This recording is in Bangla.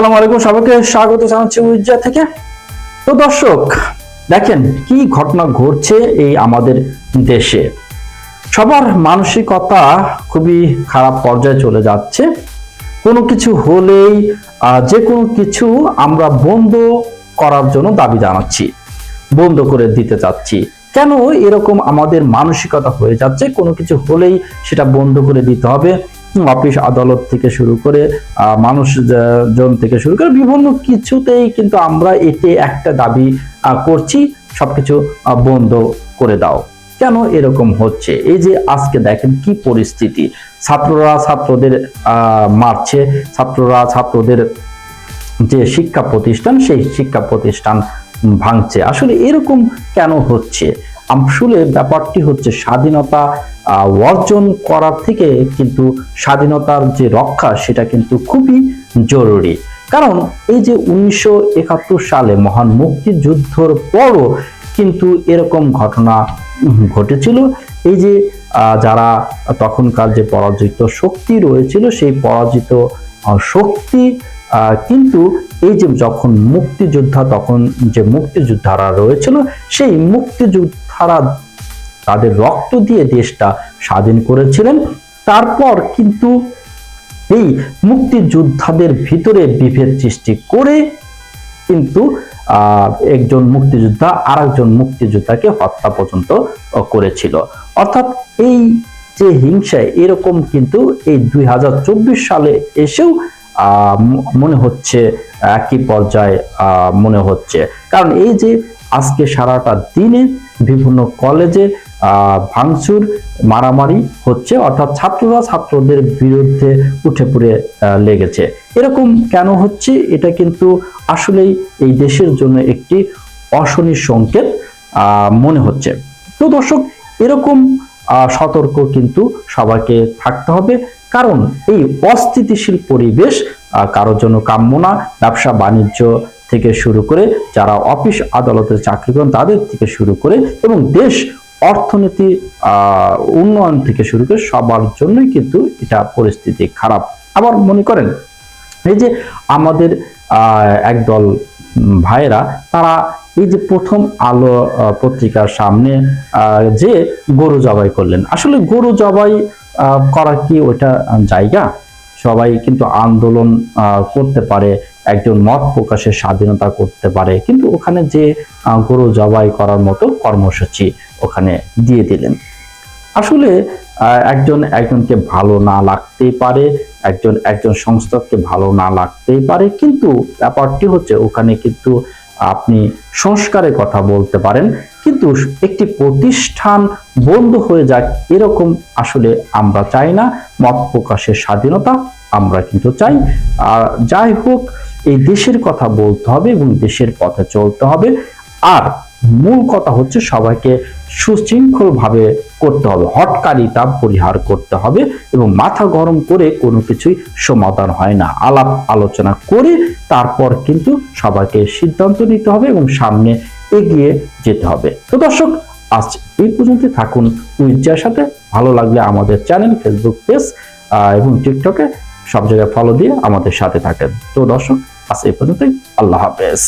আসসালামু আলাইকুম, সবাইকে স্বাগত জানাচ্ছি উজ্জা থেকে। তো দর্শক, দেখেন কি ঘটনা ঘটছে এই আমাদের দেশে। সবার মানসিকতা খুবই খারাপ পর্যায়ে চলে যাচ্ছে। কোনো কিছু হলেই যে কোনো কিছু আমরা বন্ধ করার জন্য দাবি জানাচ্ছি, বন্ধ করে দিতে চাচ্ছি। কেন এরকম আমাদের মানসিকতা হয়ে যাচ্ছে? কোনো কিছু হলেই সেটা বন্ধ করে দিতে হবে। অফিস আদালত থেকে শুরু করে মানুষ জন থেকে শুরু করে বিভিন্ন কিছুতেই কিন্তু আমরা এতে একটা দাবি করছি, সবকিছু বন্ধ করে দাও। কেন এরকম হচ্ছে? এই যে আজকে দেখেন কি পরিস্থিতি। ছাত্ররা ছাত্রদের মারছে, ছাত্ররা ছাত্রদের যে শিক্ষা প্রতিষ্ঠান, সেই শিক্ষা প্রতিষ্ঠান ভাঙছে। আসলে এরকম কেন হচ্ছে? আসলে ব্যাপারটি হচ্ছে স্বাধীনতা অর্জন করার থেকে কিন্তু স্বাধীনতার যে রক্ষা, সেটা কিন্তু খুবই জরুরি। কারণ এই যে উনিশশো একাত্তর সালে মহান মুক্তিযুদ্ধর পরও কিন্তু এরকম ঘটনা ঘটেছিল। এই যে যারা তখনকার যে পরাজিত শক্তি রয়েছিল, সেই পরাজিত শক্তি কিন্তু এই যে যখন মুক্তিযোদ্ধা, তখন যে মুক্তিযোদ্ধারা রয়েছিল, সেই মুক্তিযোদ্ধারা তাদের রক্ত দিয়ে দেশটা স্বাধীন করেছিলেন। তারপর কিন্তু এই মুক্তিযোদ্ধাদের ভিতরে বিভেদ সৃষ্টি করে কিন্তু একজন মুক্তিযোদ্ধা আর একজন মুক্তিযোদ্ধাকে হত্যা পর্যন্ত করেছিল। অর্থাৎ এই যে হিংসায় এরকম কিন্তু এই দুই হাজার চব্বিশ সালে এসেও মনে হচ্ছে একই পর্যায়ে মনে হচ্ছে। কারণ এই যে আজকে সারাটা দিনে বিভিন্ন কলেজে ভাঙচুর, মারামারি হচ্ছে, অর্থাৎ ছাত্ররা ছাত্রদের বিরুদ্ধে উঠে পড়ে লেগেছে। এরকম কেন হচ্ছে? এটা কিন্তু আসলেই এই দেশের জন্য একটি অশনি সংকেত মনে হচ্ছে। তো দর্শক, এরকম সতর্ক কিন্তু সবাইকে থাকতে হবে। কারণ এই অস্থিতিশীল পরিবেশ কারোর জন্য কাম্য না। ব্যবসা বাণিজ্য থেকে শুরু করে যারা অফিস আদালতের চাকরি করেন তাদের থেকে শুরু করে এবং দেশ অর্থনীতি উন্নয়ন থেকে শুরু করে সবার জন্যই কিন্তু এটা পরিস্থিতি খারাপ। আবার মনে করেন এই যে আমাদের একদল উম, ভাইয়েরা তারা এই যে প্রথম আলো পত্রিকার সামনে যে গরু জবাই করলেন, আসলে গরু জবাই করা কি ওটা জায়গা? সবাই কিন্তু আন্দোলন করতে পারে, একজন মত প্রকাশের স্বাধীনতা করতে পারে, কিন্তু ওখানে যে গরু জবাই করার মতো কর্মসূচি ওখানে দিয়ে দিলেন। আসলে একজন একজনকে ভালো না লাগতেই পারে, একজন একজন সংস্থাকে ভালো না লাগতেই পারে, কিন্তু ব্যাপারটি হচ্ছে ওখানে কিন্তু আপনি সংস্কারের কথা বলতে পারেন, কিন্তু একটি প্রতিষ্ঠান বন্ধ হয়ে যাক, এরকম আসলে আমরা চাই না। মত প্রকাশের স্বাধীনতা আমরা কিন্তু চাই। আর যাই হোক, এই দেশের কথা বলতে হবে এবং দেশের পথে চলতে হবে। আর মূল কথা হচ্ছে সবাইকে সুশৃঙ্খল ভাবে করতে হবে। হটকারিতা পরিহার করতে হবে এবং মাথা গরম করে কোনো কিছুই সমাধান হয় না। আলাপ আলোচনা করে তারপর কিন্তু সবাইকে সিদ্ধান্ত নিতে হবে এবং সামনে এগিয়ে যেতে হবে। তো দর্শক, আজ এই পর্যন্ত থাকুন উইজার সাথে। ভালো লাগলে আমাদের চ্যানেল, ফেসবুক পেজ এবং টিকটকে সব জায়গায় ফলো দিয়ে আমাদের সাথে থাকেন। তো দর্শক, আজ এই পর্যন্তই। আল্লাহ হাফেজ।